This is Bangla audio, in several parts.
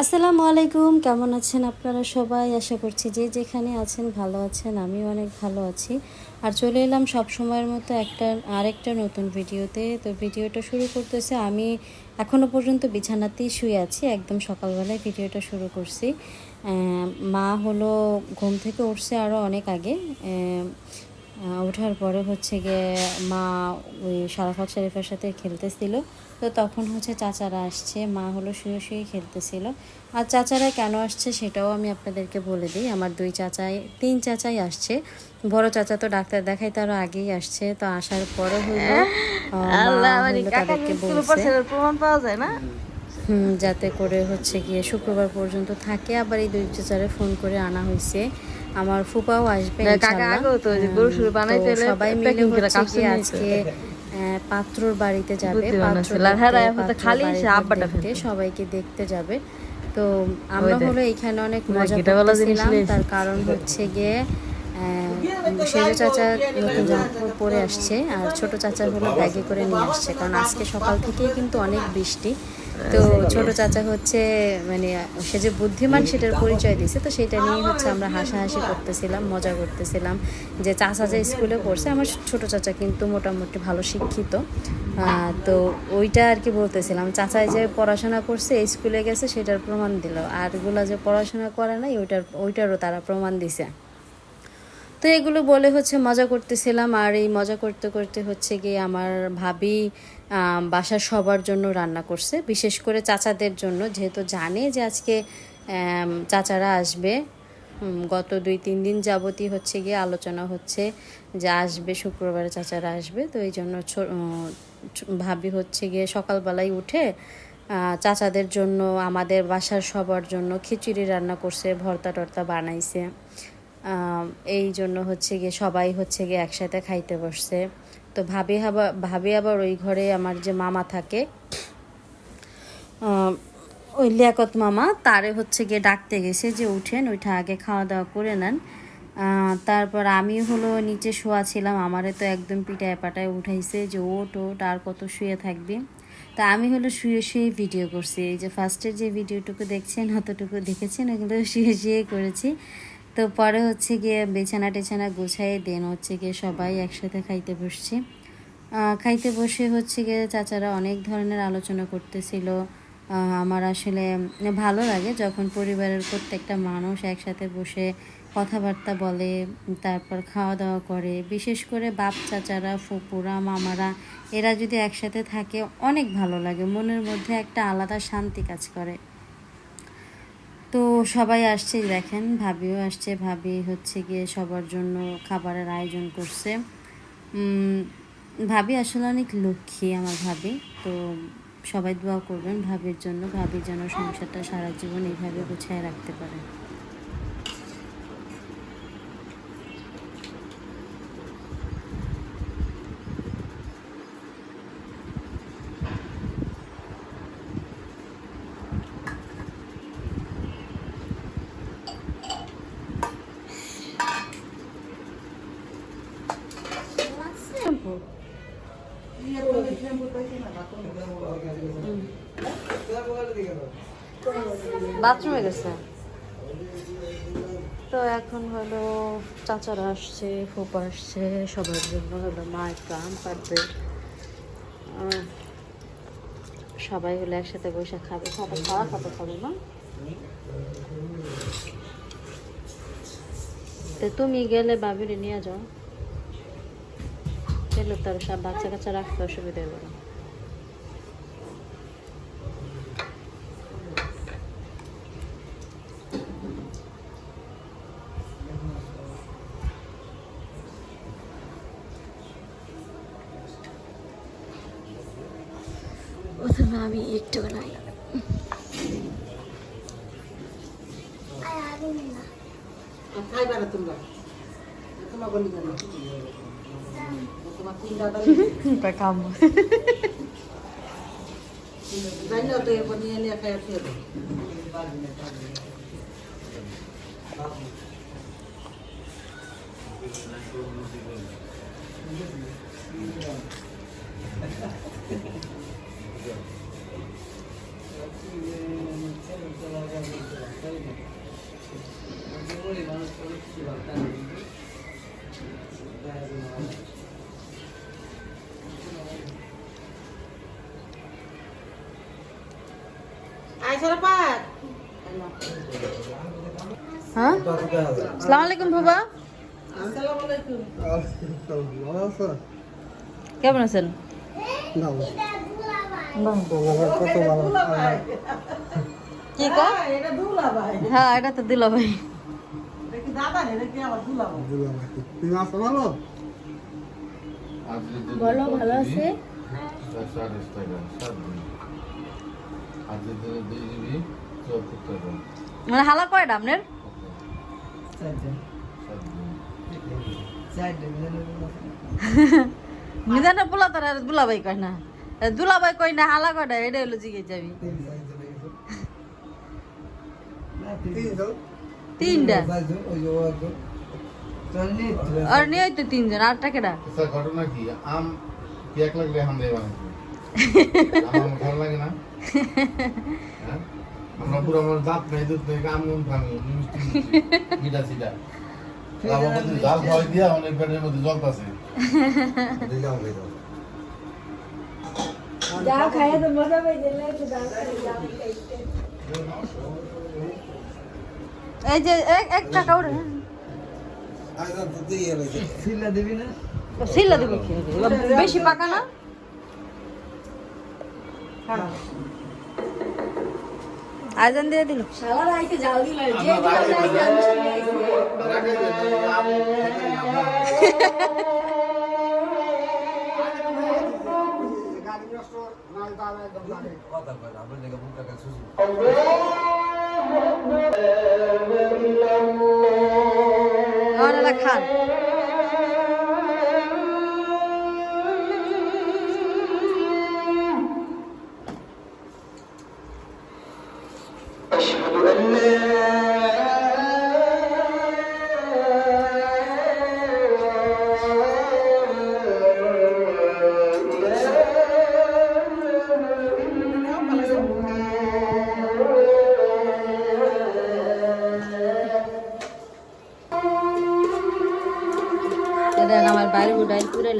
আসসালামু আলাইকুম, কেমন আছেন আপনারা সবাই? আশা করছি যে যেখানে আছেন ভালো আছেন, আমিও অনেক ভালো আছি। আর চলে এলাম সব সময়ের মতো একটা, আরেকটা নতুন ভিডিওতে। তো ভিডিওটা শুরু করতেছে, আমি এখনও পর্যন্ত বিছানাতেই শুয়ে আছি, একদম সকালবেলায় ভিডিওটা শুরু করছি। মা হলো ঘুম থেকে উঠছে আরও অনেক আগে। ওঠার পরে হচ্ছে গিয়ে মা ওই সারাফাত শরীফের সাথে খেলতেছিল। তো তখন হচ্ছে চাচারা আসছে মা হলো শুয়ে শুয়ে খেলতেছিল। আর চাচারা কেন আসছে সেটাও আমি আপনাদেরকে বলে দিই। আমার দুই চাচাই তিন চাচাই আসছে। বড় চাচা তো ডাক্তার দেখাই তার আগেই আসছে। তো আসার পরে হইল আল্লাহ মানে হলো তাদেরকে বলছে। প্রমাণ পাওয়া যায় না? হুম, যাতে করে হচ্ছে গিয়ে শুক্রবার পর্যন্ত থাকে। আবার এই দুই চাচারে ফোন করে আনা হয়েছে আমার ফুপাও আসবে না, কাকা ইনশাল্লাহ। আগেও তো ওই যে গরু শুরু হুম, বানাইতে তো হলে সবাই মিলে হচ্ছে আজকে পাত্রর বাড়িতে যাবে হ্যাঁ। সবাইকে দেখতে যাবে। তো আমরা হলো এখানে অনেক মজা করতেছিলাম তার কারণ হচ্ছে গিয়ে সেজো চাচা নতুন জামা পরে আসছে আর ছোট চাচা হলো ব্যাগে করে নিয়ে আসছে কারণ আজকে সকাল থেকেই কিন্তু অনেক বৃষ্টি। তো ছোট চাচা হচ্ছে মানে সে যে বুদ্ধিমান সেটার পরিচয় দিছে তো সেটা নিয়ে হচ্ছে আমরা হাসাহাসি করতেছিলাম মজা করতেছিলাম। যে চাচা যে স্কুলে পড়ছে আমার ছোট চাচা কিন্তু মোটামুটি ভালো শিক্ষিত। তো ওইটা আর কি বলতেছিলাম চাচাই যে পড়াশোনা করছে স্কুলে গেছে সেটার প্রমাণ দিল। আরগুলা যে পড়াশোনা করে নাই ওইটার ওইটারও তারা প্রমাণ দিছে। তো এগুলো বলে হচ্ছে মজা করতেছিলাম, আর এই মজা করতে করতে হচ্ছে গিয়ে আমার ভাবি বাসার সবার জন্য রান্না করছে। বিশেষ করে চাচাদের জন্য, যেহেতু জানে যে আজকে চাচারা আসবে। গত দুই, তিন দিন যাবতই হচ্ছে গিয়ে আলোচনা হচ্ছে যে আসবে, শুক্রবারে চাচারা আসবে। তো এই জন্য ভাবি হচ্ছে গিয়ে সকালবেলায় উঠে চাচাদের জন্য, আমাদের বাসার সবার জন্য খিচুড়ি রান্না করছে, ভর্তা টর্তা বানাইছে। এই জন্য হচ্ছে গিয়ে সবাই হচ্ছে গিয়ে একসাথে খাইতে বসছে। তো ভাবি আবার ভাবি আবার ওই ঘরে আমার যে মামা থাকে ওই লিয়াকত মামা, তারে হচ্ছে গিয়ে ডাকতে গেছে যে উঠেন ওইটা আগে খাওয়া দাওয়া করে নেন। তারপর আমি হলো নিচে শোয়া ছিলাম, আমারে তো একদম পিটায় পাটায় উঠাইছে যে ওট ওট আর কত শুয়ে থাকবি। তা আমি হলো শুয়ে শুয়ে ভিডিও করছি, এই যে ফার্স্টের যে ভিডিওটুকু দেখছেন, অতটুকু দেখেছেন, ওগুলো শুয়ে শুয়ে করেছি। তো পরে হচ্ছে গিয়ে বিছানা টেছানা গুছাই দেন হচ্ছে গিয়ে সবাই একসাথে খাইতে বসছি। খাইতে বসে হচ্ছে গিয়ে চাচারা অনেক ধরনের আলোচনা করতেছিল। আমার আসলে ভালো লাগে যখন পরিবারের প্রত্যেকটা মানুষ একসাথে বসে কথাবার্তা বলে, তারপর খাওয়া দাওয়া করে। বিশেষ করে বাপ চাচারা, ফুপুরা, মামারা, এরা যদি একসাথে থাকে অনেক ভালো লাগে। মনের মধ্যে একটা আলাদা শান্তি কাজ করে। তো সবাই আসছে দেখেন, ভাবিও আসছে, ভাবি হচ্ছে গিয়ে সবার জন্য খাবারের আয়োজন করছে। ভাবি আসলে অনেক লক্ষ্মী আমার ভাবি, তো সবাই দোয়া করবেন ভাবির জন্য, ভাবি যেন সংসারটা সারা জীবন এইভাবে গুছিয়ে রাখতে পারে। বাথরুমে গেছে। তো এখন হলো চাচারা আসছে, ফুপা আসছে, সবার জন্য হলো মা একটু আম পারবে। সবাই হলো একসাথে বসে খাবে। সবাই খাওয়া কত খাবে না। তুমি গেলে বাবিরে নিয়ে যাও। গেলে তার সব বাচ্চা কাচ্চা রাখতে অসুবিধা হবে না। প্রথমে আমি একটু নাই Assalamualaikum Baba. Assalamualaikum. Assalamualaikum. Kya banasan? Nau. কি কা হ্যাঁ, এটা হ্যাঁ তো দিল ভাই বলো ভালো আছে? মানে হালা কয়টা আপনার? মিজানের পোলা তারা আর দুলাভাই কয় না। দুলাভাই কয় না হালা কয়টা এটা হলো জিগে যাবি তিনটা আর নিয়ে তো তিনজন আটটা কেটা ঘটনা কি? আম কি এক লাগলে হাম দেয় বানাইছে আমার ভালো লাগে না। হ্যাঁ? আমরা পুরো আমার দাঁত নেই দুধ নেই আম নুন খামি মিষ্টি মিষ্টি, মিঠা সিটা আমার মধ্যে জাল খাওয়াই দিয়া অনেক পেটের মধ্যে জলতাছে এই যে এক এক টাকা ওরে সিল্লা দেবো কি বেশি পাকা না আজান দিয়ে দিল ওরা খান।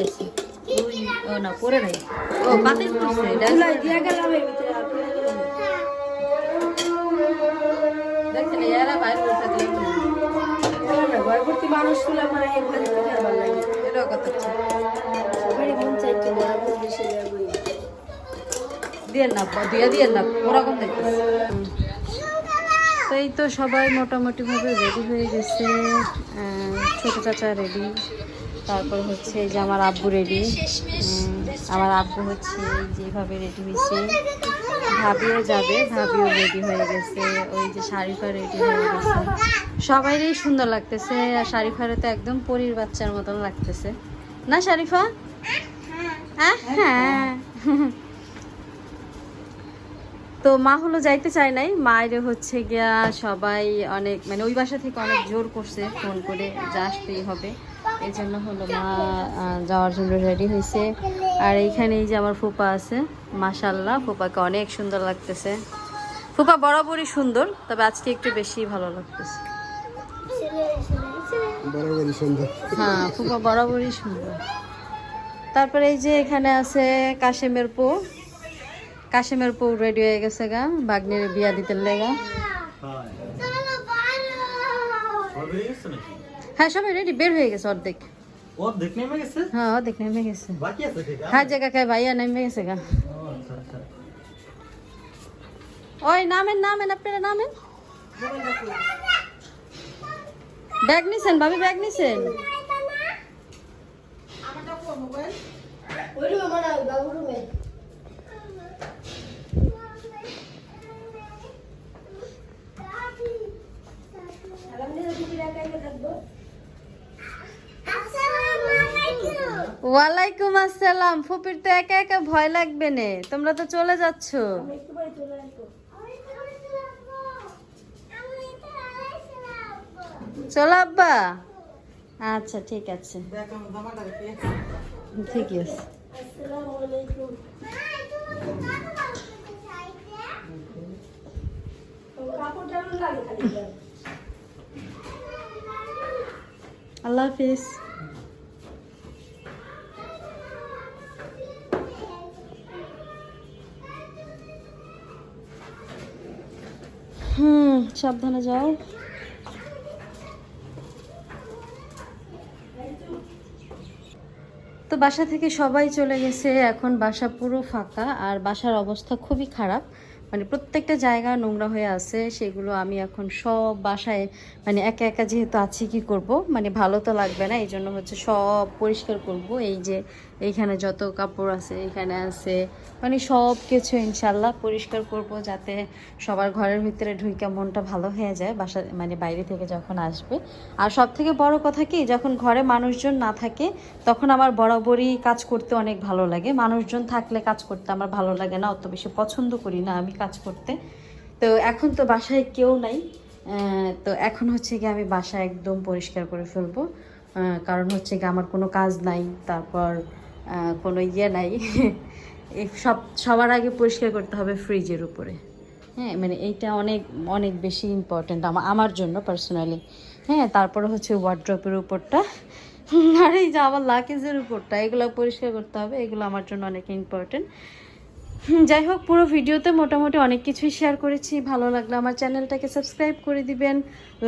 লেছি ওই ও না পরে নাই। ও পাতিল করছে ডাইল দিয়া গেলাম দেখছেন এরা বাইরে উঠে দিলে ঘরভর্তি মানুষগুলা মানে ভালো লাগে সবারই মন দেশে যাব দিয়ে না দিয়ে দিয়ে না ওরকম দেখতেছে। তো এই তো সবাই মোটামুটিভাবে রেডি হয়ে গেছে। ছোট চাচা রেডি তারপর হচ্ছে যে আমার আব্বু রেডি আমার আব্বু হচ্ছে যেভাবে রেডি হয়েছে। ভাবিও যাবে, ভাবিও রেডি হয়ে গেছে। ওই যে শারিফা রেডি হয়ে গেছে। সবাইরই সুন্দর লাগতেছে, আর শারিফারে তো একদম পরীর বাচ্চার মতন লাগতেছে। না, শারিফা? হ্যাঁ হ্যাঁ। তো মা হলো যাইতে চায় নাই। মায়ের হচ্ছে গিয়া সবাই অনেক মানে ওই বাসা থেকে অনেক জোর করছে ফোন করে যা আসতেই হবে। এই জন্য হলো মা যাওয়ার জন্য রেডি হয়েছে আর এইখানে এই যে আমার ফুপা আছে মাশাল্লাহ ফুপাকে অনেক সুন্দর লাগতেছে। ফুপা বরাবরই সুন্দর তবে আজকে একটু বেশি ভালো লাগতেছে। হ্যাঁ ফুপা বরাবরই সুন্দর। তারপরে এই যে এখানে আছে কাশেমের পো। কাশেমের পো রেডি হয়ে গেছে গা বাগনের বিয়া দিতে লেগা। হ্যাঁ সবাই রেডি বের হয়ে গেছে অর্ধেক। ও দেখনে গেছে? হ্যাঁ অর্ধেক নেমে গেছে। বাকি আছে ঠিক আছে। হ্যাঁ জায়গা খায় ভাইয়া নেমে গেছে গা। আচ্ছা আচ্ছা। ওই নামেন নামেন আপনারা নামেন। ব্যাগ নিছেন ভাবি ব্যাগ নিছেন? ওয়ালাইকুম আসসালাম। ফুপির তো একা একা ভয় লাগবে নে। তোমরা তো চলে যাচ্ছ। চলো আব্বা। আচ্ছা ঠিক আছে। দেখ আমার জামাটা কে ঠিকই আছে। আল্লাহ হাফিজ। সাবধানে যাও। তো বাসা থেকে সবাই চলে গেছে, এখন বাসা পুরো ফাঁকা, আর বাসার অবস্থা খুবই খারাপ। মানে প্রত্যেকটা জায়গা নোংরা হয়ে আছে, সেগুলো আমি এখন সব বাসায় মানে একা একা যেহেতু আছি, কি করব? মানে ভালো তো লাগবে না এই জন্য হচ্ছে সব পরিষ্কার করব। এই যে এইখানে যত কাপড় আছে, এখানে আছে। মানে সব কিছু ইনশাল্লাহ পরিষ্কার করব যাতে সবার ঘরের ভিতরে ঢুইকা মনটা ভালো হয়ে যায়, বাসা মানে বাইরে থেকে যখন আসবে। আর সব থেকে বড় কথা কি, যখন ঘরে মানুষজন না থাকে, তখন আমার বরাবরই কাজ করতে অনেক ভালো লাগে। মানুষজন থাকলে কাজ করতে আমার ভালো লাগে না, অত বেশি পছন্দ করি না আমি কাজ করতে। তো এখন তো বাসায় কেউ নাই তো এখন হচ্ছে কি আমি বাসা একদম পরিষ্কার করে ফেলব। কারণ হচ্ছে কি আমার কোনো কাজ নাই, তারপর কোনো ইয়ে নাই। সব, সবার আগে পরিষ্কার করতে হবে ফ্রিজের উপরে। হ্যাঁ মানে এইটা অনেক অনেক বেশি ইম্পর্ট্যান্ট আমার আমার জন্য পার্সোনালি হ্যাঁ তারপরে হচ্ছে ওয়ার্ড্রপের উপরটা। আর এই যে আমার লাকেজের উপরটা, এগুলো পরিষ্কার করতে হবে, এগুলো আমার জন্য অনেক ইম্পর্ট্যান্ট যাই হোক, পুরো ভিডিওতে মোটামুটি অনেক কিছুই শেয়ার করেছি। ভালো লাগলে আমার চ্যানেলটাকে সাবস্ক্রাইব করে দিবেন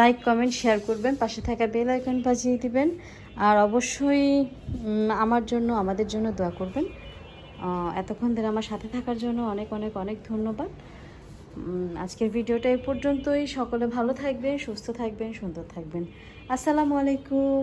লাইক কমেন্ট শেয়ার করবেন, পাশে থাকা বেল আইকন বাজিয়ে দিবেন। আর অবশ্যই আমার জন্য, আমাদের জন্য দোয়া করবেন। এতক্ষণ ধরে আমার সাথে থাকার জন্য অনেক অনেক অনেক ধন্যবাদ। আজকের ভিডিওটা এ পর্যন্তই। সকলে ভালো থাকবেন, সুস্থ থাকবেন, সুন্দর থাকবেন। আসসালামু আলাইকুম।